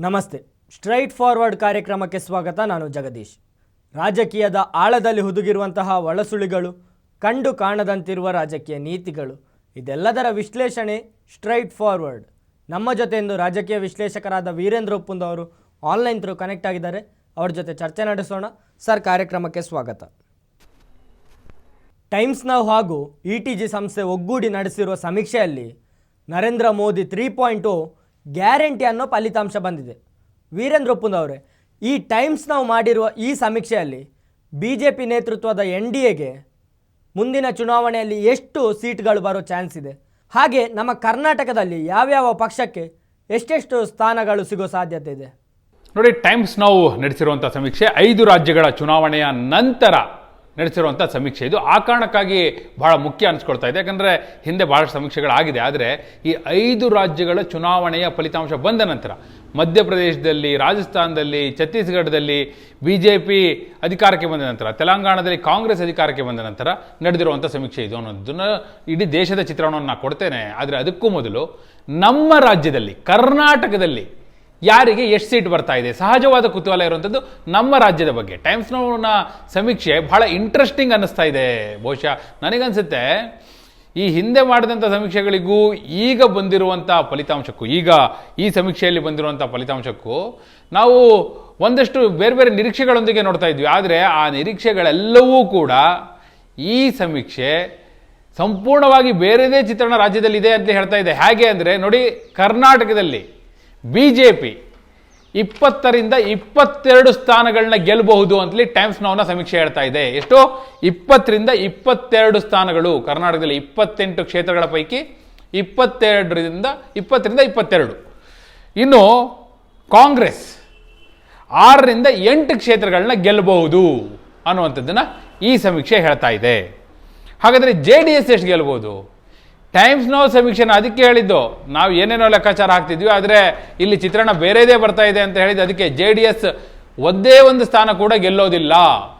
ನಮಸ್ತೆ. Straight forward ಕಾರ್ಯಕ್ರಮಕ್ಕೆ ಸ್ವಾಗತ. ನಾನು ಜಗದೀಶ್. ರಾಜಕೀಯದ ಆಳದಲ್ಲಿ ಹುದುಗಿರುವಂತಹ ಒಳಸುಳಿಗಳು, ಕಂಡು ಕಾಣದಂತಿರುವ ರಾಜಕೀಯ ನೀತಿಗಳು, ಇದೆಲ್ಲದರ ವಿಶ್ಲೇಷಣೆ ಸ್ಟ್ರೈಟ್ ಫಾರ್ವರ್ಡ್. ನಮ್ಮ ಜೊತೆ ಇಂದು ರಾಜಕೀಯ ವಿಶ್ಲೇಷಕರಾದ ವೀರೇಂದ್ರ ಒಪ್ಪುಂದ್ ಅವರು ಆನ್ಲೈನ್ ಥ್ರೂ ಕನೆಕ್ಟ್ ಆಗಿದ್ದಾರೆ. ಅವರ ಜೊತೆ ಚರ್ಚೆ ನಡೆಸೋಣ. ಸರ್, ಕಾರ್ಯಕ್ರಮಕ್ಕೆ ಸ್ವಾಗತ. ಟೈಮ್ಸ್ ನೌ ಹಾಗೂ ಇ ಟಿ ಜಿ ಸಂಸ್ಥೆ ಒಗ್ಗೂಡಿ ನಡೆಸಿರುವ ಸಮೀಕ್ಷೆಯಲ್ಲಿ Narendra Modi three point guarantee ಅನ್ನೋ ಫಲಿತಾಂಶ ಬಂದಿದೆ. ವೀರೇಂದ್ರ ಒಪ್ಪುಂದವರೇ ಈ ಟೈಮ್ಸ್ ನಾವು ಮಾಡಿರುವ ಈ ಸಮೀಕ್ಷೆಯಲ್ಲಿ ಬಿ ಜೆ ಪಿ ನೇತೃತ್ವದ ಎನ್ ಡಿ ಎಗೆ ಮುಂದಿನ ಚುನಾವಣೆಯಲ್ಲಿ ಎಷ್ಟು ಸೀಟ್ಗಳು ಬರೋ ಚಾನ್ಸ್ ಇದೆ. ಹಾಗೆ ನಮ್ಮ ಕರ್ನಾಟಕದಲ್ಲಿ ಯಾವ್ಯಾವ ಪಕ್ಷಕ್ಕೆ ಎಷ್ಟೆಷ್ಟು ಸ್ಥಾನಗಳು ಸಿಗೋ ಸಾಧ್ಯತೆ ಇದೆ. ನೋಡಿ, ಟೈಮ್ಸ್ ನಾವು ನಡೆಸಿರುವಂಥ ಸಮೀಕ್ಷೆ ಐದು ರಾಜ್ಯಗಳ ಚುನಾವಣೆಯ ನಂತರ ನಡೆಸಿರುವಂಥ ಸಮೀಕ್ಷೆ. ಇದು ಆ ಕಾರಣಕ್ಕಾಗಿ ಬಹಳ ಮುಖ್ಯ ಅನಿಸ್ಕೊಳ್ತಾ ಇದೆ. ಯಾಕಂದರೆ ಹಿಂದೆ ಭಾಳಷ್ಟು ಸಮೀಕ್ಷೆಗಳಾಗಿದೆ. ಆದರೆ ಈ ಐದು ರಾಜ್ಯಗಳ ಚುನಾವಣೆಯ ಫಲಿತಾಂಶ ಬಂದ ನಂತರ ಮಧ್ಯಪ್ರದೇಶದಲ್ಲಿ, ರಾಜಸ್ಥಾನದಲ್ಲಿ, ಛತ್ತೀಸ್ಗಢದಲ್ಲಿ ಬಿ ಜೆ ಪಿ ಅಧಿಕಾರಕ್ಕೆ ಬಂದ ನಂತರ, ತೆಲಂಗಾಣದಲ್ಲಿ ಕಾಂಗ್ರೆಸ್ ಅಧಿಕಾರಕ್ಕೆ ಬಂದ ನಂತರ ನಡೆದಿರುವಂಥ ಸಮೀಕ್ಷೆ ಇದು ಅನ್ನೋದನ್ನು ಇಡೀ ದೇಶದ ಚಿತ್ರಣವನ್ನು ನಾನು ಕೊಡ್ತೇನೆ. ಆದರೆ ಅದಕ್ಕೂ ಮೊದಲು ನಮ್ಮ ರಾಜ್ಯದಲ್ಲಿ, ಕರ್ನಾಟಕದಲ್ಲಿ ಯಾರಿಗೆ ಎಷ್ಟು ಸೀಟ್ ಬರ್ತಾ ಇದೆ? ಸಹಜವಾದ ಕುತೂಹಲ ಇರುವಂಥದ್ದು ನಮ್ಮ ರಾಜ್ಯದ ಬಗ್ಗೆ. ಟೈಮ್ಸ್ ನೋನ ಸಮೀಕ್ಷೆ ಬಹಳ ಇಂಟ್ರೆಸ್ಟಿಂಗ್ ಅನ್ನಿಸ್ತಾ ಇದೆ. ಬಹುಶಃ ನನಗನ್ಸುತ್ತೆ, ಈ ಹಿಂದೆ ಮಾಡಿದಂಥ ಸಮೀಕ್ಷೆಗಳಿಗೂ ಈಗ ಬಂದಿರುವಂಥ ಫಲಿತಾಂಶಕ್ಕೂ, ಈಗ ಈ ಸಮೀಕ್ಷೆಯಲ್ಲಿ ಬಂದಿರುವಂಥ ಫಲಿತಾಂಶಕ್ಕೂ ನಾವು ಒಂದಷ್ಟು ಬೇರೆ ಬೇರೆ ನಿರೀಕ್ಷೆಗಳೊಂದಿಗೆ ನೋಡ್ತಾ ಇದ್ವಿ. ಆದರೆ ಆ ನಿರೀಕ್ಷೆಗಳೆಲ್ಲವೂ ಕೂಡ ಈ ಸಮೀಕ್ಷೆ ಸಂಪೂರ್ಣವಾಗಿ ಬೇರೆದೇ ಚಿತ್ರಣ ರಾಜ್ಯದಲ್ಲಿ ಇದೆ ಅಂತ ಹೇಳ್ತಾ ಇದೆ. ಹೇಗೆ ಅಂದರೆ ನೋಡಿ ಕರ್ನಾಟಕದಲ್ಲಿ ಬಿ ಜೆ ಪಿ ಇಪ್ಪತ್ತರಿಂದ ಇಪ್ಪತ್ತೆರಡು ಸ್ಥಾನಗಳನ್ನ ಗೆಲ್ಲಬಹುದು ಅಂತಲಿ ಟೈಮ್ಸ್ ನೌನ ಸಮೀಕ್ಷೆ ಹೇಳ್ತಾ ಇದೆ. ಎಷ್ಟು? ಇಪ್ಪತ್ತರಿಂದ ಇಪ್ಪತ್ತೆರಡು ಸ್ಥಾನಗಳು. ಕರ್ನಾಟಕದಲ್ಲಿ ಇಪ್ಪತ್ತೆಂಟು ಕ್ಷೇತ್ರಗಳ ಪೈಕಿ ಇಪ್ಪತ್ತೆರಡರಿಂದ, ಇಪ್ಪತ್ತರಿಂದ ಇಪ್ಪತ್ತೆರಡು. ಇನ್ನು ಕಾಂಗ್ರೆಸ್ ಆರರಿಂದ ಎಂಟು ಕ್ಷೇತ್ರಗಳನ್ನ ಗೆಲ್ಲಬಹುದು ಅನ್ನುವಂಥದ್ದನ್ನು ಈ ಸಮೀಕ್ಷೆ ಹೇಳ್ತಾ ಇದೆ. ಹಾಗಾದರೆ ಜೆ ಡಿ ಎಸ್ ಎಷ್ಟು ಗೆಲ್ಬೋದು ಟೈಮ್ಸ್ ನೋ ಸಮೀಕ್ಷೆನ ಅದಕ್ಕೆ ಹೇಳಿದ್ದು, ನಾವು ಏನೇನೋ ಲೆಕ್ಕಾಚಾರ ಹಾಕ್ತಿದ್ವಿ, ಆದರೆ ಇಲ್ಲಿ ಚಿತ್ರಣ ಬೇರೆದೇ ಬರ್ತಾ ಇದೆ ಅಂತ ಹೇಳಿದ್ದು, ಅದಕ್ಕೆ ಜೆ ಡಿ ಎಸ್ ಒಂದೇ ಒಂದು ಸ್ಥಾನ ಕೂಡ ಗೆಲ್ಲೋದಿಲ್ಲ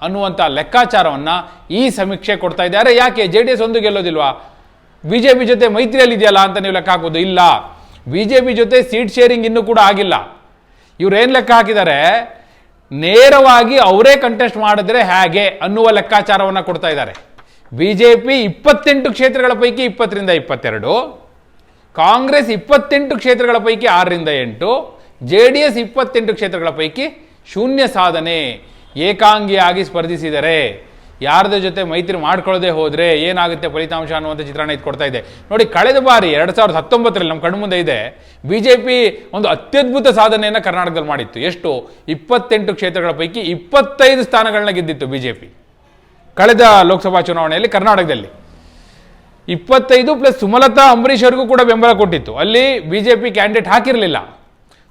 ಅನ್ನುವಂಥ ಲೆಕ್ಕಾಚಾರವನ್ನು ಈ ಸಮೀಕ್ಷೆ ಕೊಡ್ತಾ ಇದ್ದಾರೆ ಯಾಕೆ? ಜೆ ಡಿ ಎಸ್ ಒಂದು ಗೆಲ್ಲೋದಿಲ್ವಾ? ಬಿ ಜೆ ಪಿ ಜೊತೆ ಮೈತ್ರಿಯಲ್ಲಿ ಇದೆಯಲ್ಲ ಅಂತ ನೀವು ಲೆಕ್ಕ ಹಾಕೋದು ಇಲ್ಲ. ಬಿ ಜೆ ಪಿ ಜೊತೆ ಸೀಟ್ ಶೇರಿಂಗ್ ಇನ್ನೂ ಕೂಡ ಆಗಿಲ್ಲ. ಇವ್ರು ಏನು ಲೆಕ್ಕ ಹಾಕಿದ್ದಾರೆ? ನೇರವಾಗಿ ಅವರೇ ಕಂಟೆಸ್ಟ್ ಮಾಡಿದ್ರೆ ಹೇಗೆ ಅನ್ನುವ ಲೆಕ್ಕಾಚಾರವನ್ನು ಕೊಡ್ತಾ ಇದ್ದಾರೆ. ಬಿ ಜೆ ಪಿ ಇಪ್ಪತ್ತೆಂಟು ಕ್ಷೇತ್ರಗಳ ಪೈಕಿ ಇಪ್ಪತ್ತರಿಂದ ಇಪ್ಪತ್ತೆರಡು, ಕಾಂಗ್ರೆಸ್ ಇಪ್ಪತ್ತೆಂಟು ಕ್ಷೇತ್ರಗಳ ಪೈಕಿ ಆರರಿಂದ ಎಂಟು ಜೆ ಡಿ ಎಸ್ ಇಪ್ಪತ್ತೆಂಟು ಕ್ಷೇತ್ರಗಳ ಪೈಕಿ ಶೂನ್ಯ ಸಾಧನೆ ಏಕಾಂಗಿಯಾಗಿ ಸ್ಪರ್ಧಿಸಿದರೆ ಯಾರದ ಜೊತೆ ಮೈತ್ರಿ ಮಾಡ್ಕೊಳ್ಳದೆ ಹೋದರೆ ಏನಾಗುತ್ತೆ ಫಲಿತಾಂಶ ಅನ್ನುವಂಥ ಚಿತ್ರಣ ಇದು ಕೊಡ್ತಾ ಇದೆ. ನೋಡಿ, ಕಳೆದ ಬಾರಿ ಎರಡು ಸಾವಿರದ ಹತ್ತೊಂಬತ್ತರಲ್ಲಿ ನಮ್ಮ ಕಣ್ಮುಂದೆ ಇದೆ ಬಿ ಜೆ ಪಿ ಒಂದು ಅತ್ಯದ್ಭುತ ಸಾಧನೆಯನ್ನು ಕರ್ನಾಟಕದಲ್ಲಿ ಮಾಡಿತ್ತು. ಎಷ್ಟು? ಇಪ್ಪತ್ತೆಂಟು ಕ್ಷೇತ್ರಗಳ ಪೈಕಿ ಇಪ್ಪತ್ತೈದು ಸ್ಥಾನಗಳನ್ನ ಗೆದ್ದಿತ್ತು ಬಿಜೆಪಿ. ಕಳೆದ ಲೋಕಸಭಾ ಚುನಾವಣೆಯಲ್ಲಿ ಕರ್ನಾಟಕದಲ್ಲಿ. ಇಪ್ಪತ್ತೈದು ಪ್ಲಸ್ ಸುಮಲತಾ, ಅಂಬರೀಷ್ ಅವರಿಗೂ ಕೂಡ ಬೆಂಬಲ ಕೊಟ್ಟಿತ್ತು. ಅಲ್ಲಿ ಬಿ ಜೆ ಪಿ ಕ್ಯಾಂಡಿಡೇಟ್ ಹಾಕಿರಲಿಲ್ಲ.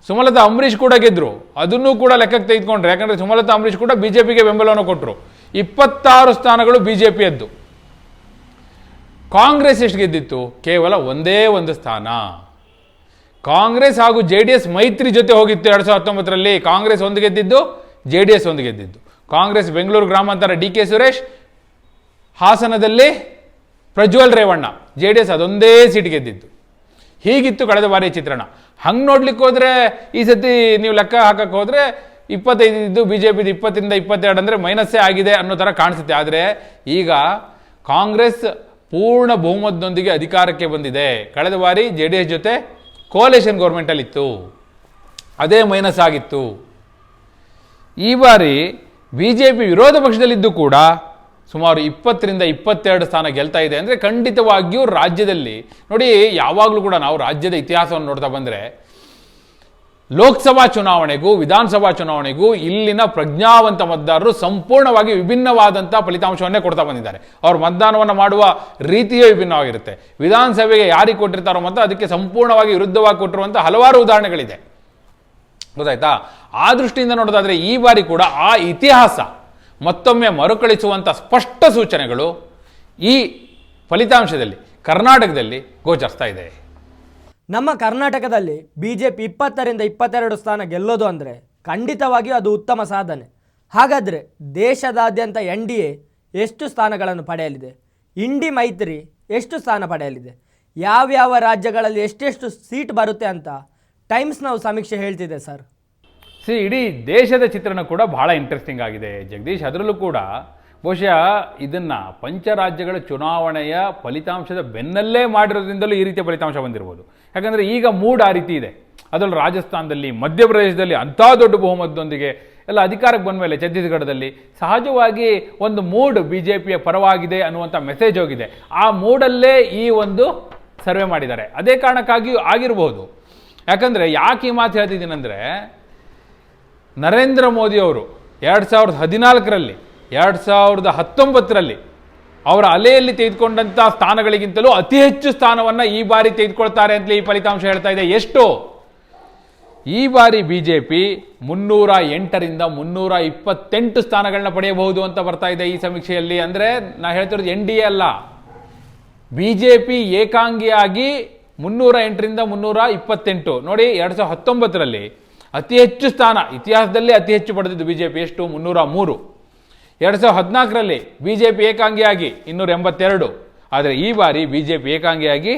ಸುಮಲತಾ, ಅಂಬರೀಷ್ ಕೂಡ ಗೆದ್ದರು ಅದನ್ನು ಕೂಡ ಲೆಕ್ಕಕ್ಕೆ ತೆಗೆದುಕೊಂಡ್ರು. ಯಾಕಂದರೆ ಸುಮಲತಾ, ಅಂಬರೀಷ್ ಕೂಡ ಬಿ ಜೆ ಪಿಗೆ ಬೆಂಬಲವನ್ನು ಕೊಟ್ಟರು. ಇಪ್ಪತ್ತಾರು ಸ್ಥಾನಗಳು ಬಿ ಜೆ ಪಿಯದ್ದು ಕಾಂಗ್ರೆಸ್ ಎಷ್ಟು ಗೆದ್ದಿತ್ತು? ಕೇವಲ ಒಂದೇ ಒಂದು ಸ್ಥಾನ. ಕಾಂಗ್ರೆಸ್ ಹಾಗೂ ಜೆ ಡಿ ಎಸ್ ಮೈತ್ರಿ ಜೊತೆ ಹೋಗಿತ್ತು ಎರಡು ಸಾವಿರದ ಹತ್ತೊಂಬತ್ತರಲ್ಲಿ. ಕಾಂಗ್ರೆಸ್ ಒಂದು ಗೆದ್ದಿದ್ದು, ಜೆ ಡಿ ಎಸ್ ಒಂದು ಗೆದ್ದಿದ್ದು. ಕಾಂಗ್ರೆಸ್ ಬೆಂಗಳೂರು ಗ್ರಾಮಾಂತರ ಡಿ ಕೆ ಸುರೇಶ್, ಹಾಸನದಲ್ಲಿ Prajwal Revanna J D S ಅದೊಂದೇ ಸೀಟ್ ಗೆದ್ದಿತ್ತು ಹೀಗಿತ್ತು ಕಳೆದ ಬಾರಿ ಚಿತ್ರಣ. ಹಂಗೆ ನೋಡ್ಲಿಕ್ಕೆ ಹೋದ್ರೆ ಈ ಸತಿ ನೀವು ಲೆಕ್ಕ ಹಾಕಕ್ಕೆ ಹೋದ್ರೆ ಇಪ್ಪತ್ತೈದು ಬಿ ಜೆ ಪಿದು ಇಪ್ಪತ್ತಿಂದ ಇಪ್ಪತ್ತೆರಡು ಅಂದರೆ ಮೈನಸ್ಸೇ ಆಗಿದೆ ಅನ್ನೋ ಥರ ಕಾಣಿಸುತ್ತೆ. ಆದರೆ ಈಗ ಕಾಂಗ್ರೆಸ್ ಪೂರ್ಣ ಬಹುಮತದೊಂದಿಗೆ ಅಧಿಕಾರಕ್ಕೆ ಬಂದಿದೆ. ಕಳೆದ ಬಾರಿ ಜೆ ಡಿ ಎಸ್ ಜೊತೆ ಕೋಲೇಷನ್ ಗೌರ್ಮೆಂಟಲ್ಲಿತ್ತು ಅದೇ ಮೈನಸ್ ಆಗಿತ್ತು. ಈ ಬಾರಿ ಬಿ ಜೆ ಪಿ ವಿರೋಧ ಪಕ್ಷದಲ್ಲಿದ್ದು ಕೂಡ ಸುಮಾರು ಇಪ್ಪತ್ತರಿಂದ ಇಪ್ಪತ್ತೆರಡು ಸ್ಥಾನ ಗೆಲ್ತಾ ಇದೆ ಅಂದರೆ ಖಂಡಿತವಾಗಿಯೂ ರಾಜ್ಯದಲ್ಲಿ, ನೋಡಿ, ಯಾವಾಗಲೂ ಕೂಡ ನಾವು ರಾಜ್ಯದ ಇತಿಹಾಸವನ್ನು ನೋಡ್ತಾ ಬಂದರೆ, ಲೋಕಸಭಾ ಚುನಾವಣೆಗೂ, ವಿಧಾನಸಭಾ ಚುನಾವಣೆಗೂ ಇಲ್ಲಿನ ಪ್ರಜ್ಞಾವಂತ ಮತದಾರರು ಸಂಪೂರ್ಣವಾಗಿ ವಿಭಿನ್ನವಾದಂಥ ಫಲಿತಾಂಶವನ್ನೇ ಕೊಡ್ತಾ ಬಂದಿದ್ದಾರೆ. ಅವ್ರು ಮತದಾನವನ್ನು ಮಾಡುವ ರೀತಿಯೇ ವಿಭಿನ್ನವಾಗಿರುತ್ತೆ. ವಿಧಾನಸಭೆಗೆ ಯಾರಿಗೆ ಕೊಟ್ಟಿರ್ತಾರೋ ಮತ ಅದಕ್ಕೆ ಸಂಪೂರ್ಣವಾಗಿ ವಿರುದ್ಧವಾಗಿ ಕೊಟ್ಟಿರುವಂಥ ಹಲವಾರು ಉದಾಹರಣೆಗಳಿದೆ. ಗೊತ್ತಾಯ್ತಾ? ಆ ದೃಷ್ಟಿಯಿಂದ ನೋಡೋದಾದರೆ ಈ ಬಾರಿ ಕೂಡ ಆ ಇತಿಹಾಸ ಮತ್ತೊಮ್ಮೆ ಮರುಕಳಿಸುವಂಥ ಸ್ಪಷ್ಟ ಸೂಚನೆಗಳು ಈ ಫಲಿತಾಂಶದಲ್ಲಿ, ಕರ್ನಾಟಕದಲ್ಲಿ ಗೋಚರಿಸ್ತಾ ಇದೆ. ನಮ್ಮ ಕರ್ನಾಟಕದಲ್ಲಿ ಬಿ ಜೆ ಪಿ ಇಪ್ಪತ್ತರಿಂದ ಇಪ್ಪತ್ತೆರಡು ಸ್ಥಾನ ಗೆಲ್ಲೋದು ಅಂದರೆ ಖಂಡಿತವಾಗಿಯೂ ಅದು ಉತ್ತಮ ಸಾಧನೆ. ಹಾಗಾದರೆ ದೇಶದಾದ್ಯಂತ ಎನ್ ಡಿ ಎ ಎಷ್ಟು ಸ್ಥಾನಗಳನ್ನು ಪಡೆಯಲಿದೆ? ಇಂಡಿ ಮೈತ್ರಿ ಎಷ್ಟು ಸ್ಥಾನ ಪಡೆಯಲಿದೆ? ಯಾವ್ಯಾವ ರಾಜ್ಯಗಳಲ್ಲಿ ಎಷ್ಟೆಷ್ಟು ಸೀಟ್ ಬರುತ್ತೆ ಅಂತ ಟೈಮ್ಸ್ ನಾವು ಸಮೀಕ್ಷೆ ಹೇಳ್ತಿದೆ ಸರ್ ಸಿ, ಇಡೀ ದೇಶದ ಚಿತ್ರಣ ಕೂಡ ಬಹಳ ಇಂಟ್ರೆಸ್ಟಿಂಗ್ ಆಗಿದೆ, ಜಗದೀಶ್. ಅದರಲ್ಲೂ ಕೂಡ ಬಹುಶಃ ಇದನ್ನ ಪಂಚರಾಜ್ಯಗಳ ಚುನಾವಣೆಯ ಫಲಿತಾಂಶದ ಬೆನ್ನಲ್ಲೇ ಮಾಡಿರೋದ್ರಿಂದಲೂ ಈ ರೀತಿಯ ಫಲಿತಾಂಶ ಬಂದಿರ್ಬೋದು. ಯಾಕಂದರೆ ಈಗ ಮೂಡ್ ಆ ರೀತಿ ಇದೆ. ಅದರಲ್ಲೂ ರಾಜಸ್ಥಾನದಲ್ಲಿ, ಮಧ್ಯಪ್ರದೇಶದಲ್ಲಿ ಅಂಥ ದೊಡ್ಡ ಬಹುಮತದೊಂದಿಗೆ ಎಲ್ಲ ಅಧಿಕಾರಕ್ಕೆ ಬಂದ ಮೇಲೆ ಛತ್ತೀಸ್ಗಢದಲ್ಲಿ ಸಹಜವಾಗಿ ಒಂದು ಮೂಡ್ ಬಿ ಜೆ ಪಿಯ ಪರವಾಗಿದೆ ಅನ್ನುವಂಥ ಮೆಸೇಜ್ ಹೋಗಿದೆ. ಆ ಮೂಡಲ್ಲೇ ಈ ಒಂದು ಸರ್ವೆ ಮಾಡಿದ್ದಾರೆ. ಅದೇ ಕಾರಣಕ್ಕಾಗಿಯೂ ಆಗಿರಬಹುದು ಯಾಕಂದರೆ ಯಾಕೆ ಈ ಮಾತು ಹೇಳ್ತಿದ್ದೀನಂದರೆ ನರೇಂದ್ರ ಮೋದಿ ಅವರು ಎರಡು ಸಾವಿರದ ಹದಿನಾಲ್ಕರಲ್ಲಿ, ಎರಡು ಸಾವಿರದ ಹತ್ತೊಂಬತ್ತರಲ್ಲಿ ಅವರ ಅಲೆಯಲ್ಲಿ ತೆಗೆದುಕೊಂಡಂಥ ಸ್ಥಾನಗಳಿಗಿಂತಲೂ ಅತಿ ಹೆಚ್ಚು ಸ್ಥಾನವನ್ನು ಈ ಬಾರಿ ತೆಗೆದುಕೊಳ್ತಾರೆ ಅಂತಲೇ ಈ ಫಲಿತಾಂಶ ಹೇಳ್ತಾ ಇದೆ. ಎಷ್ಟು? ಈ ಬಾರಿ ಬಿ ಜೆ ಪಿ ಮುನ್ನೂರ ಎಂಟರಿಂದ ಮುನ್ನೂರ ಇಪ್ಪತ್ತೆಂಟು ಸ್ಥಾನಗಳನ್ನ ಪಡೆಯಬಹುದು ಅಂತ ಬರ್ತಾ ಇದೆ ಈ ಸಮೀಕ್ಷೆಯಲ್ಲಿ. ಅಂದರೆ ನಾ ಹೇಳ್ತಿರೋದು ಎನ್ ಡಿ ಎ ಅಲ್ಲ. ಬಿ ಜೆ ಪಿ ಏಕಾಂಗಿಯಾಗಿ ಮುನ್ನೂರ ಎಂಟರಿಂದ ಮುನ್ನೂರ ಇಪ್ಪತ್ತೆಂಟು. ನೋಡಿ, ಎರಡು ಸಾವಿರದ ಹತ್ತೊಂಬತ್ತರಲ್ಲಿ ಅತಿ ಹೆಚ್ಚು ಸ್ಥಾನ, ಇತಿಹಾಸದಲ್ಲಿ ಅತಿ ಹೆಚ್ಚು ಪಡೆದಿದ್ದು ಬಿ ಜೆ ಪಿ ಎಷ್ಟು? ಮುನ್ನೂರ ಮೂರು. ಎರಡು ಸಾವಿರದ ಹದಿನಾಲ್ಕರಲ್ಲಿ ಬಿ ಜೆ ಪಿ ಏಕಾಂಗಿಯಾಗಿ ಇನ್ನೂರ ಎಂಬತ್ತೆರಡು. ಆದರೆ ಈ ಬಾರಿ ಬಿ ಜೆ ಪಿ ಏಕಾಂಗಿಯಾಗಿ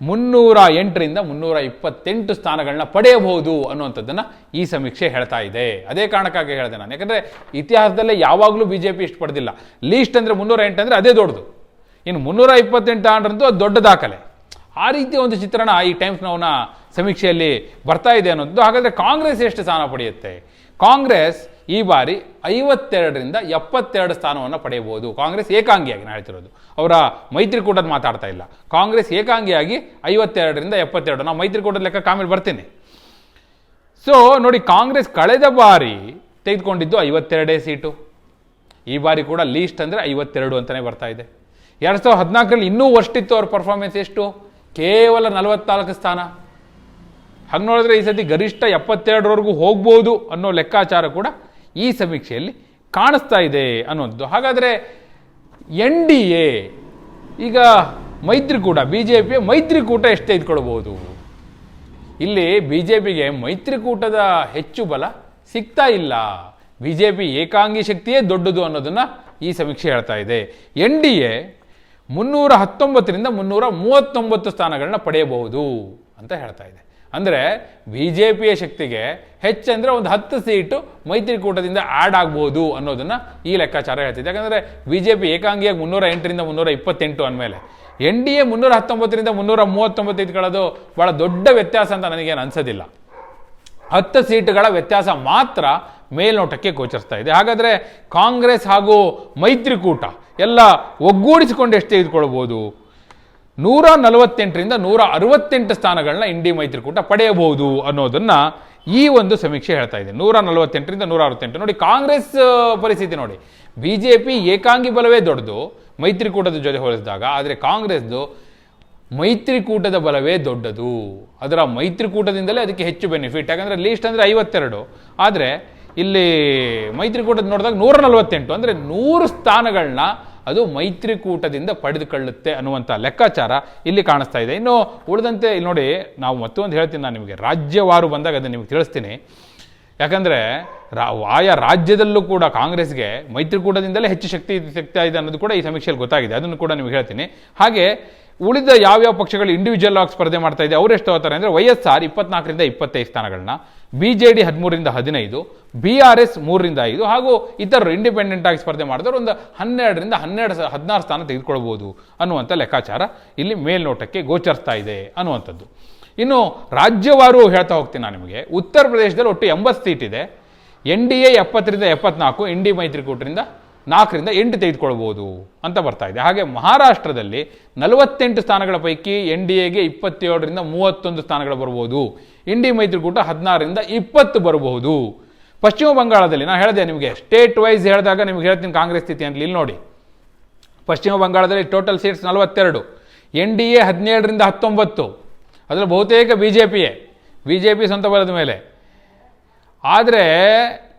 ಮುನ್ನೂರ ಎಂಟರಿಂದ ಮುನ್ನೂರ ಇಪ್ಪತ್ತೆಂಟು ಸ್ಥಾನಗಳನ್ನ ಪಡೆಯಬಹುದು ಅನ್ನುವಂಥದ್ದನ್ನು ಈ ಸಮೀಕ್ಷೆ ಹೇಳ್ತಾ ಇದೆ. ಅದೇ ಕಾರಣಕ್ಕಾಗಿ ಹೇಳಿದೆ ನಾನು. ಯಾಕಂದರೆ ಇತಿಹಾಸದಲ್ಲೇ ಯಾವಾಗಲೂ ಬಿ ಜೆ ಪಿ ಇಷ್ಟು ಪಡೆದಿಲ್ಲ. ಲೀಸ್ಟ್ ಅಂದರೆ ಮುನ್ನೂರ ಎಂಟು ಅಂದರೆ ಅದೇ ದೊಡ್ಡದು. ಇನ್ನು ಮುನ್ನೂರ ಇಪ್ಪತ್ತೆಂಟು ಆಂಡ್ರಂತೂ ಅದು ದೊಡ್ಡ ದಾಖಲೆ. ಆ ರೀತಿಯ ಒಂದು ಚಿತ್ರಣ ಈ ಟೈಮ್ಸ್ ನೋವ್ನ ಸಮೀಕ್ಷೆಯಲ್ಲಿ ಬರ್ತಾ ಇದೆ ಅನ್ನೋದು. ಹಾಗಾದರೆ ಕಾಂಗ್ರೆಸ್ ಎಷ್ಟು ಸ್ಥಾನ ಪಡೆಯುತ್ತೆ? ಕಾಂಗ್ರೆಸ್ ಈ ಬಾರಿ ಐವತ್ತೆರಡರಿಂದ ಎಪ್ಪತ್ತೆರಡು ಸ್ಥಾನವನ್ನು ಪಡೆಯಬಹುದು. ಕಾಂಗ್ರೆಸ್ ಏಕಾಂಗಿಯಾಗಿ ನಾನು ಹೇಳ್ತಿರೋದು. ಅವರ ಮೈತ್ರಿಕೂಟದ ಮಾತಾಡ್ತಾ ಇಲ್ಲ. ಕಾಂಗ್ರೆಸ್ ಏಕಾಂಗಿಯಾಗಿ ಐವತ್ತೆರಡರಿಂದ ಎಪ್ಪತ್ತೆರಡು. ನಾವು ಮೈತ್ರಿಕೂಟದ ಲೆಕ್ಕ ಕಾಮಿಲ್ ಬರ್ತೀನಿ. ಸೊ ನೋಡಿ, ಕಾಂಗ್ರೆಸ್ ಕಳೆದ ಬಾರಿ ತೆಗೆದುಕೊಂಡಿದ್ದು ಐವತ್ತೆರಡೇ ಸೀಟು. ಈ ಬಾರಿ ಕೂಡ ಲೀಸ್ಟ್ ಅಂದರೆ ಐವತ್ತೆರಡು ಅಂತಲೇ ಬರ್ತಾ ಇದೆ. ಎರಡು ಸಾವಿರದ ಹದಿನಾಲ್ಕರಲ್ಲಿ ಇನ್ನೂ ವರ್ಷಿತ್ತು ಅವ್ರ ಪರ್ಫಾರ್ಮೆನ್ಸ್ ಎಷ್ಟು? ಕೇವಲ ನಲವತ್ನಾಲ್ಕು ಸ್ಥಾನ. ಹಂಗೆ ನೋಡಿದ್ರೆ ಈ ಸತಿ ಗರಿಷ್ಠ ಎಪ್ಪತ್ತೆರಡರವರೆಗೂ ಹೋಗ್ಬೋದು ಅನ್ನೋ ಲೆಕ್ಕಾಚಾರ ಕೂಡ ಈ ಸಮೀಕ್ಷೆಯಲ್ಲಿ ಕಾಣಿಸ್ತಾ ಇದೆ ಅನ್ನೋದು ಹಾಗಾದರೆ ಎನ್ ಡಿ ಎ, ಈಗ ಮೈತ್ರಿಕೂಟ, ಬಿ ಜೆ ಪಿ ಮೈತ್ರಿಕೂಟ ಎಷ್ಟೇ ಇದ್ಕೊಳ್ಬೋದು. ಇಲ್ಲಿ ಬಿ ಜೆ ಪಿಗೆ ಮೈತ್ರಿಕೂಟದ ಹೆಚ್ಚು ಬಲ ಸಿಗ್ತಾ ಇಲ್ಲ. ಬಿ ಜೆ ಪಿ ಏಕಾಂಗಿ ಶಕ್ತಿಯೇ ದೊಡ್ಡದು ಅನ್ನೋದನ್ನು ಈ ಸಮೀಕ್ಷೆ ಹೇಳ್ತಾ ಇದೆ. ಎನ್ ಡಿ ಎ ಮುನ್ನೂರ ಹತ್ತೊಂಬತ್ತರಿಂದ ಮುನ್ನೂರ ಮೂವತ್ತೊಂಬತ್ತು ಸ್ಥಾನಗಳನ್ನ ಪಡೆಯಬಹುದು ಅಂತ ಹೇಳ್ತಾ ಇದೆ. ಅಂದರೆ ಬಿ ಜೆ ಪಿಯ ಶಕ್ತಿಗೆ ಹೆಚ್ಚಂದರೆ ಒಂದು ಹತ್ತು ಸೀಟು ಮೈತ್ರಿಕೂಟದಿಂದ ಆ್ಯಡ್ ಆಗ್ಬೋದು ಅನ್ನೋದನ್ನು ಈ ಲೆಕ್ಕಾಚಾರ ಹೇಳ್ತಿದೆ. ಯಾಕಂದರೆ ಬಿ ಜೆ ಪಿ ಏಕಾಂಗಿಯಾಗಿ ಮುನ್ನೂರ ಎಂಟರಿಂದ ಮುನ್ನೂರ ಇಪ್ಪತ್ತೆಂಟು ಅಂದಮೇಲೆ ಎನ್ ಡಿ ಎ ಮುನ್ನೂರ ಹತ್ತೊಂಬತ್ತರಿಂದ ಮುನ್ನೂರ ಮೂವತ್ತೊಂಬತ್ತು ಇದ್ಕೊಳ್ಳೋದು ಭಾಳ ದೊಡ್ಡ ವ್ಯತ್ಯಾಸ ಅಂತ ನನಗೇನು ಅನ್ಸೋದಿಲ್ಲ. ಹತ್ತು ಸೀಟುಗಳ ವ್ಯತ್ಯಾಸ ಮಾತ್ರ ಮೇಲ್ನೋಟಕ್ಕೆ ಗೋಚರಿಸ್ತಾ ಇದೆ. ಹಾಗಾದರೆ ಕಾಂಗ್ರೆಸ್ ಹಾಗೂ ಮೈತ್ರಿಕೂಟ ಎಲ್ಲ ಒಗ್ಗೂಡಿಸಿಕೊಂಡು ಎಷ್ಟು ತೆಗೆದುಕೊಳ್ಬೋದು ನೂರ ನಲವತ್ತೆಂಟರಿಂದ ನೂರ ಅರವತ್ತೆಂಟು ಸ್ಥಾನಗಳನ್ನ ಇಂಡಿ ಮೈತ್ರಿಕೂಟ ಪಡೆಯಬಹುದು ಅನ್ನೋದನ್ನು ಈ ಒಂದು ಸಮೀಕ್ಷೆ ಹೇಳ್ತಾ ಇದೆ. ನೂರ ನಲವತ್ತೆಂಟರಿಂದ ನೂರ ಅರವತ್ತೆಂಟು. ನೋಡಿ, ಕಾಂಗ್ರೆಸ್ ಪರಿಸ್ಥಿತಿ ನೋಡಿ. ಬಿ ಜೆ ಪಿ ಏಕಾಂಗಿ ಬಲವೇ ದೊಡ್ಡದು ಮೈತ್ರಿಕೂಟದ ಜೊತೆ ಹೋಲಿಸಿದಾಗ. ಆದರೆ ಕಾಂಗ್ರೆಸ್ದು ಮೈತ್ರಿಕೂಟದ ಬಲವೇ ದೊಡ್ಡದು. ಅದರ ಮೈತ್ರಿಕೂಟದಿಂದಲೇ ಅದಕ್ಕೆ ಹೆಚ್ಚು ಬೆನಿಫಿಟ್ ಯಾಕಂದರೆ ಲೀಸ್ಟ್ ಅಂದರೆ ಐವತ್ತೆರಡು. ಆದರೆ ಇಲ್ಲಿ ಮೈತ್ರಿಕೂಟದ ನೋಡಿದಾಗ ನೂರ ನಲವತ್ತೆಂಟು ಅಂದರೆ ನೂರು ಸ್ಥಾನಗಳನ್ನ ಅದು ಮೈತ್ರಿಕೂಟದಿಂದ ಪಡೆದುಕೊಳ್ಳುತ್ತೆ ಅನ್ನುವಂಥ ಲೆಕ್ಕಾಚಾರ ಇಲ್ಲಿ ಕಾಣಿಸ್ತಾ ಇದೆ. ಇನ್ನು ಉಳಿದಂತೆ ಇಲ್ಲಿ ನೋಡಿ, ನಾವು ಮತ್ತೊಂದು ಹೇಳ್ತೀನಿ ನಾನು ನಿಮಗೆ. ರಾಜ್ಯವಾರು ಬಂದಾಗ ಅದನ್ನು ನಿಮಗೆ ತಿಳಿಸ್ತೀನಿ. ಯಾಕಂದರೆ ರಾ, ಆಯಾ ರಾಜ್ಯದಲ್ಲೂ ಕೂಡ ಕಾಂಗ್ರೆಸ್ಗೆ ಮೈತ್ರಿಕೂಟದಿಂದಲೇ ಹೆಚ್ಚು ಶಕ್ತಿ ಸಿಗ್ತಾ ಇದೆ ಅನ್ನೋದು ಕೂಡ ಈ ಸಮೀಕ್ಷೆಯಲ್ಲಿ ಗೊತ್ತಾಗಿದೆ. ಅದನ್ನು ಕೂಡ ನಿಮಗೆ ಹೇಳ್ತೀನಿ. ಹಾಗೆ ಉಳಿದ ಯಾವ್ಯಾವ ಪಕ್ಷಗಳು ಇಂಡಿವಿಜುವಲ್ ಆಗಿ ಸ್ಪರ್ಧೆ ಮಾಡ್ತಾ ಇದೆ, ಅವ್ರು ಎಷ್ಟು ತಗೋತಾರೆ ಅಂದರೆ ವೈ ಎಸ್ ಆರ್ ಇಪ್ಪತ್ನಾಲ್ಕರಿಂದ ಇಪ್ಪತ್ತೈದು ಸ್ಥಾನಗಳನ್ನ, ಬಿ ಜೆ ಡಿ ಹದಿಮೂರರಿಂದ ಹದಿನೈದು, ಬಿ ಆರ್ ಎಸ್ ಮೂರರಿಂದ ಐದು, ಹಾಗೂ ಇತರರು ಇಂಡಿಪೆಂಡೆಂಟ್ ಆಗಿ ಸ್ಪರ್ಧೆ ಮಾಡಿದವರು ಒಂದು ಹನ್ನೆರಡರಿಂದ ಹನ್ನೆರಡು ಹದಿನಾರು ಸ್ಥಾನ ತೆಗೆದುಕೊಳ್ಬೋದು ಅನ್ನುವಂಥ ಲೆಕ್ಕಾಚಾರ ಇಲ್ಲಿ ಮೇಲ್ನೋಟಕ್ಕೆ ಗೋಚರಿಸ್ತಾ ಇದೆ ಅನ್ನುವಂಥದ್ದು. ಇನ್ನು ರಾಜ್ಯವಾರು ಹೇಳ್ತಾ ಹೋಗ್ತೀನಿ ನಾನು ನಿಮಗೆ, ಉತ್ತರ ಪ್ರದೇಶದಲ್ಲಿ ಒಟ್ಟು ಎಂಬತ್ತು ಸೀಟ್ ಇದೆ. ಎನ್ ಡಿ ಎ ಎಪ್ಪತ್ತರಿಂದ ಎಪ್ಪತ್ನಾಲ್ಕು ಡಿ ಮೈತ್ರಿಕೂಟರಿಂದ ನಾಲ್ಕರಿಂದ ಎಂಟು ತೆಗೆದುಕೊಳ್ಬೋದು ಅಂತ ಬರ್ತಾ ಇದೆ. ಹಾಗೆ ಮಹಾರಾಷ್ಟ್ರದಲ್ಲಿ ನಲವತ್ತೆಂಟು ಸ್ಥಾನಗಳ ಪೈಕಿ ಎನ್ ಡಿ ಎಗೆ ಇಪ್ಪತ್ತೇಳರಿಂದ ಮೂವತ್ತೊಂದು ಸ್ಥಾನಗಳು ಬರ್ಬೋದು. ಇಂಡಿ ಮೈತ್ರಿಕೂಟ ಹದಿನಾರರಿಂದ ಇಪ್ಪತ್ತು ಬರಬಹುದು. ಪಶ್ಚಿಮ ಬಂಗಾಳದಲ್ಲಿ ನಾನು ಹೇಳಿದೆ ನಿಮಗೆ ಸ್ಟೇಟ್ ವೈಸ್ ಹೇಳಿದಾಗ ನಿಮ್ಗೆ ಹೇಳ್ತೀನಿ ಕಾಂಗ್ರೆಸ್ ಸ್ಥಿತಿ ಅಂತ, ಇಲ್ಲಿ ನೋಡಿ. ಪಶ್ಚಿಮ ಬಂಗಾಳದಲ್ಲಿ ಟೋಟಲ್ ಸೀಟ್ಸ್ ನಲವತ್ತೆರಡು, ಎನ್ ಡಿ ಎ ಹದಿನೇಳರಿಂದ ಹತ್ತೊಂಬತ್ತು, ಅದರಲ್ಲಿ ಬಹುತೇಕ ಬಿ ಜೆ ಪಿಯೇ ಬಿ ಜೆ ಪಿ ಸ್ವಂತ ಬಲದ ಮೇಲೆ. ಆದರೆ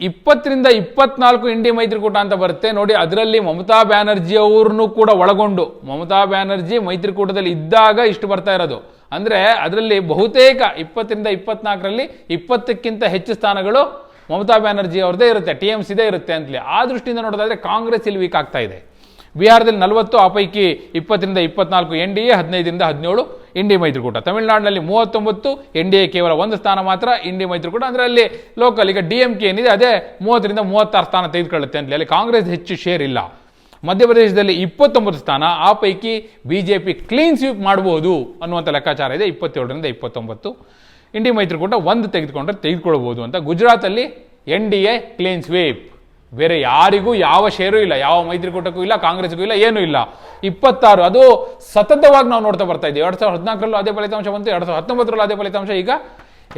ಇಪ್ಪತ್ತರಿಂದ ಇಪ್ಪತ್ನಾಲ್ಕು ಇಂಡಿ ಮೈತ್ರಿಕೂಟ ಅಂತ ಬರುತ್ತೆ. ನೋಡಿ, ಅದರಲ್ಲಿ ಮಮತಾ ಬ್ಯಾನರ್ಜಿ ಅವ್ರನ್ನೂ ಕೂಡ ಒಳಗೊಂಡು. ಮಮತಾ ಬ್ಯಾನರ್ಜಿ ಮೈತ್ರಿಕೂಟದಲ್ಲಿ ಇದ್ದಾಗ ಇಷ್ಟು ಬರ್ತಾ ಇರೋದು. ಅಂದರೆ ಅದರಲ್ಲಿ ಬಹುತೇಕ ಇಪ್ಪತ್ತರಿಂದ ಇಪ್ಪತ್ನಾಲ್ಕರಲ್ಲಿ ಇಪ್ಪತ್ತಕ್ಕಿಂತ ಹೆಚ್ಚು ಸ್ಥಾನಗಳು ಮಮತಾ ಬ್ಯಾನರ್ಜಿ ಅವ್ರದ್ದೇ ಇರುತ್ತೆ, ಟಿ ಎಂ ಸಿದೇ ಇರುತ್ತೆ ಅಂತಲೇ. ಆ ದೃಷ್ಟಿಯಿಂದ ನೋಡೋದಾದ್ರೆ ಕಾಂಗ್ರೆಸ್ ಇಲ್ಲಿ ವೀಕ್ ಆಗ್ತಾ ಇದೆ. ಬಿಹಾರದಲ್ಲಿ ನಲವತ್ತು, ಆ ಪೈಕಿ ಇಪ್ಪತ್ತರಿಂದ ಇಪ್ಪತ್ನಾಲ್ಕು ಎನ್ ಡಿ ಎ, ಹದಿನೈದರಿಂದ ಹದಿನೇಳು ಇಂಡಿ ಮೈತ್ರಿಕೂಟ. ತಮಿಳುನಾಡಿನಲ್ಲಿ ಮೂವತ್ತೊಂಬತ್ತು, ಎನ್ ಡಿ ಎ ಕೇವಲ ಒಂದು ಸ್ಥಾನ ಮಾತ್ರ ಇಂಡಿ ಮೈತ್ರಿಕೂಟ. ಅಂದರೆ ಅಲ್ಲಿ ಲೋಕಲ್ ಈಗ ಡಿ ಎಂ ಕೆ ಏನಿದೆ, ಅದೇ ಮೂವತ್ತರಿಂದ ಮೂವತ್ತಾರು ಸ್ಥಾನ ತೆಗೆದುಕೊಳ್ಳುತ್ತೆ ಅಂತೇಳಿ ಅಲ್ಲಿ ಕಾಂಗ್ರೆಸ್ ಹೆಚ್ಚು ಶೇರ್ ಇಲ್ಲ. ಮಧ್ಯಪ್ರದೇಶದಲ್ಲಿ ಇಪ್ಪತ್ತೊಂಬತ್ತು ಸ್ಥಾನ, ಆ ಪೈಕಿ B J P clean sweep ಮಾಡಬಹುದು ಅನ್ನುವಂಥ ಲೆಕ್ಕಾಚಾರ ಇದೆ. ಇಪ್ಪತ್ತೇಳರಿಂದ ಇಪ್ಪತ್ತೊಂಬತ್ತು. ಇಂಡಿ ಮೈತ್ರಿಕೂಟ ಒಂದು ತೆಗೆದುಕೊಂಡ್ರೆ ತೆಗೆದುಕೊಳ್ಬೋದು ಅಂತ ಗುಜರಾತಲ್ಲಿ N D A clean sweep ಬೇರೆ ಯಾರಿಗೂ ಯಾವ ಶೇರು ಇಲ್ಲ, ಯಾವ ಮೈತ್ರಿಕೂಟಕ್ಕೂ ಇಲ್ಲ, ಕಾಂಗ್ರೆಸ್ಗೂ ಇಲ್ಲ, ಏನೂ ಇಲ್ಲ. ಇಪ್ಪತ್ತಾರು, ಅದು ಸತತವಾಗಿ ನಾವು ನೋಡ್ತಾ ಬರ್ತಾ ಇದ್ದೀವಿ. ಎರಡು ಸಾವಿರದ ಹದಿನಾಲ್ಕರಲ್ಲೂ ಅದೇ ಫಲಿತಾಂಶ ಬಂತು, ಎರಡು ಸಾವಿರದ ಹತ್ತೊಂಬತ್ತರಲ್ಲೂ ಅದೇ ಫಲಿತಾಂಶ. ಈಗ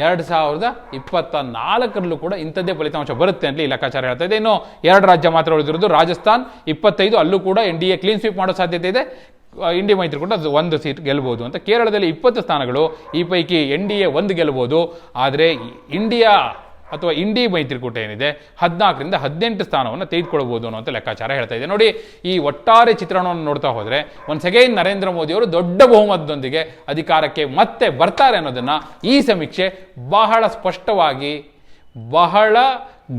ಎರಡು ಸಾವಿರದ ಇಪ್ಪತ್ತ ನಾಲ್ಕರಲ್ಲೂ ಕೂಡ ಇಂಥದ್ದೇ ಫಲಿತಾಂಶ ಬರುತ್ತೆ ಅಂತ ಲೆಕ್ಕಾಚಾರ ಹೇಳ್ತಾ ಇದೆ. ಇನ್ನು ಎರಡು ರಾಜ್ಯ ಮಾತ್ರ ಉಳಿದಿರೋದು, ರಾಜಸ್ಥಾನ್. ಇಪ್ಪತ್ತೈದು, ಅಲ್ಲೂ ಕೂಡ N D A clean sweep ಮಾಡೋ ಸಾಧ್ಯತೆ ಇದೆ. ಇಂಡಿ ಮೈತ್ರಿಕೂಟ ಅದು ಒಂದು ಸೀಟ್ ಗೆಲ್ಬೋದು ಅಂತ. ಕೇರಳದಲ್ಲಿ ಇಪ್ಪತ್ತು ಸ್ಥಾನಗಳು, ಈ ಪೈಕಿ ಎನ್ ಡಿ ಎ ಒಂದು ಗೆಲ್ಬೋದು. ಆದರೆ ಇಂಡಿಯಾ ಅಥವಾ ಇಂಡಿ ಮೈತ್ರಿಕೂಟ ಏನಿದೆ, ಹದಿನಾಲ್ಕರಿಂದ ಹದಿನೆಂಟು ಸ್ಥಾನವನ್ನು ತೆಗೆದುಕೊಳ್ಬೋದು ಅನ್ನೋಂಥ ಲೆಕ್ಕಾಚಾರ ಹೇಳ್ತಾ ಇದೆ. ನೋಡಿ, ಈ ಒಟ್ಟಾರೆ ಚಿತ್ರಣವನ್ನು ನೋಡ್ತಾ ಹೋದರೆ ಒಂದು ಅಗೈನ್ ನರೇಂದ್ರ ಮೋದಿ ಅವರು ದೊಡ್ಡ ಬಹುಮತದೊಂದಿಗೆ ಅಧಿಕಾರಕ್ಕೆ ಮತ್ತೆ ಬರ್ತಾರೆ ಅನ್ನೋದನ್ನು ಈ ಸಮೀಕ್ಷೆ ಬಹಳ ಸ್ಪಷ್ಟವಾಗಿ, ಬಹಳ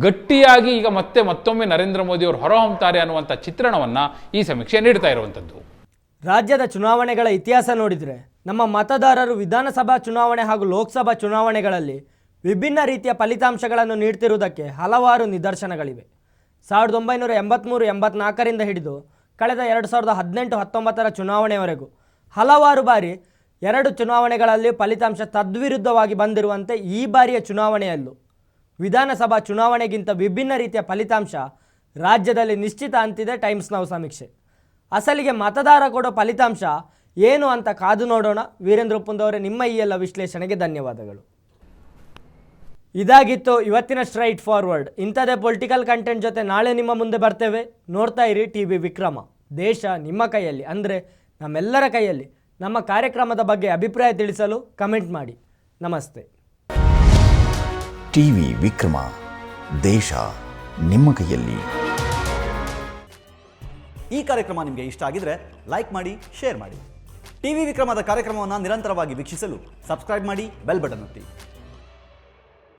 ಗಟ್ಟಿಯಾಗಿ ಈಗ ಮತ್ತೆ ಮತ್ತೊಮ್ಮೆ ನರೇಂದ್ರ ಮೋದಿಯವರು ಅವರು ಹೊರಹೊಮ್ಮುತ್ತಾರೆ ಅನ್ನುವಂಥ ಚಿತ್ರಣವನ್ನು ಈ ಸಮೀಕ್ಷೆ ನೀಡ್ತಾ ಇರುವಂಥದ್ದು ರಾಜ್ಯದ ಚುನಾವಣೆಗಳ ಇತಿಹಾಸ ನೋಡಿದರೆ, ನಮ್ಮ ಮತದಾರರು ವಿಧಾನಸಭಾ ಚುನಾವಣೆ ಹಾಗೂ ಲೋಕಸಭಾ ಚುನಾವಣೆಗಳಲ್ಲಿ ವಿಭಿನ್ನ ರೀತಿಯ ಫಲಿತಾಂಶಗಳನ್ನು ನೀಡ್ತಿರುವುದಕ್ಕೆ ಹಲವಾರು ನಿದರ್ಶನಗಳಿವೆ. ಸಾವಿರದ ಒಂಬೈನೂರ ಎಂಬತ್ತ್ಮೂರು ಎಂಬತ್ನಾಲ್ಕರಿಂದ ಹಿಡಿದು ಕಳೆದ ಎರಡು ಸಾವಿರದ ಹದಿನೆಂಟು ಹತ್ತೊಂಬತ್ತರ ಚುನಾವಣೆಯವರೆಗೂ ಹಲವಾರು ಬಾರಿ ಎರಡು ಚುನಾವಣೆಗಳಲ್ಲಿ ಫಲಿತಾಂಶ ತದ್ವಿರುದ್ಧವಾಗಿ ಬಂದಿರುವಂತೆ ಈ ಬಾರಿಯ ಚುನಾವಣೆಯಲ್ಲೂ ವಿಧಾನಸಭಾ ಚುನಾವಣೆಗಿಂತ ವಿಭಿನ್ನ ರೀತಿಯ ಫಲಿತಾಂಶ ರಾಜ್ಯದಲ್ಲಿ ನಿಶ್ಚಿತ ಅಂತಿದೆ ಟೈಮ್ಸ್ ನಾವು ಸಮೀಕ್ಷೆ. ಅಸಲಿಗೆ ಮತದಾರ ಕೊಡೋ ಫಲಿತಾಂಶ ಏನು ಅಂತ ಕಾದು ನೋಡೋಣ. ವೀರೇಂದ್ರ ಉಪ್ಪುಂದವರೇ, ನಿಮ್ಮ ಈ ಎಲ್ಲ ವಿಶ್ಲೇಷಣೆಗೆ ಧನ್ಯವಾದಗಳು. ಇದಾಗಿತ್ತು ಇವತ್ತಿನ ಸ್ಟ್ರೈಟ್ ಫಾರ್ವರ್ಡ್ ಇಂಥದೇ ಪೊಲಿಟಿಕಲ್ ಕಂಟೆಂಟ್ ಜೊತೆ ನಾಳೆ ನಿಮ್ಮ ಮುಂದೆ ಬರ್ತೇವೆ. ನೋಡ್ತಾ ಇರಿ ಟಿ ವಿ ವಿಕ್ರಮ. ದೇಶ ನಿಮ್ಮ ಕೈಯಲ್ಲಿ ಅಂದರೆ ನಮ್ಮೆಲ್ಲರ ಕೈಯಲ್ಲಿ. ನಮ್ಮ ಕಾರ್ಯಕ್ರಮದ ಬಗ್ಗೆ ಅಭಿಪ್ರಾಯ ತಿಳಿಸಲು ಕಮೆಂಟ್ ಮಾಡಿ. ನಮಸ್ತೆ. ಟಿವಿ ವಿಕ್ರಮ. ದೇಶ ನಿಮ್ಮ ಕೈಯಲ್ಲಿ. ಈ ಕಾರ್ಯಕ್ರಮ ನಿಮಗೆ ಇಷ್ಟ ಆಗಿದ್ರೆ ಲೈಕ್ ಮಾಡಿ ಶೇರ್ ಮಾಡಿ. ಟಿವಿ ವಿಕ್ರಮದ ಕಾರ್ಯಕ್ರಮವನ್ನು ನಿರಂತರವಾಗಿ ವೀಕ್ಷಿಸಲು ಸಬ್ಸ್ಕ್ರೈಬ್ ಮಾಡಿ ಬೆಲ್ ಬಟನ್ ಒತ್ತಿ.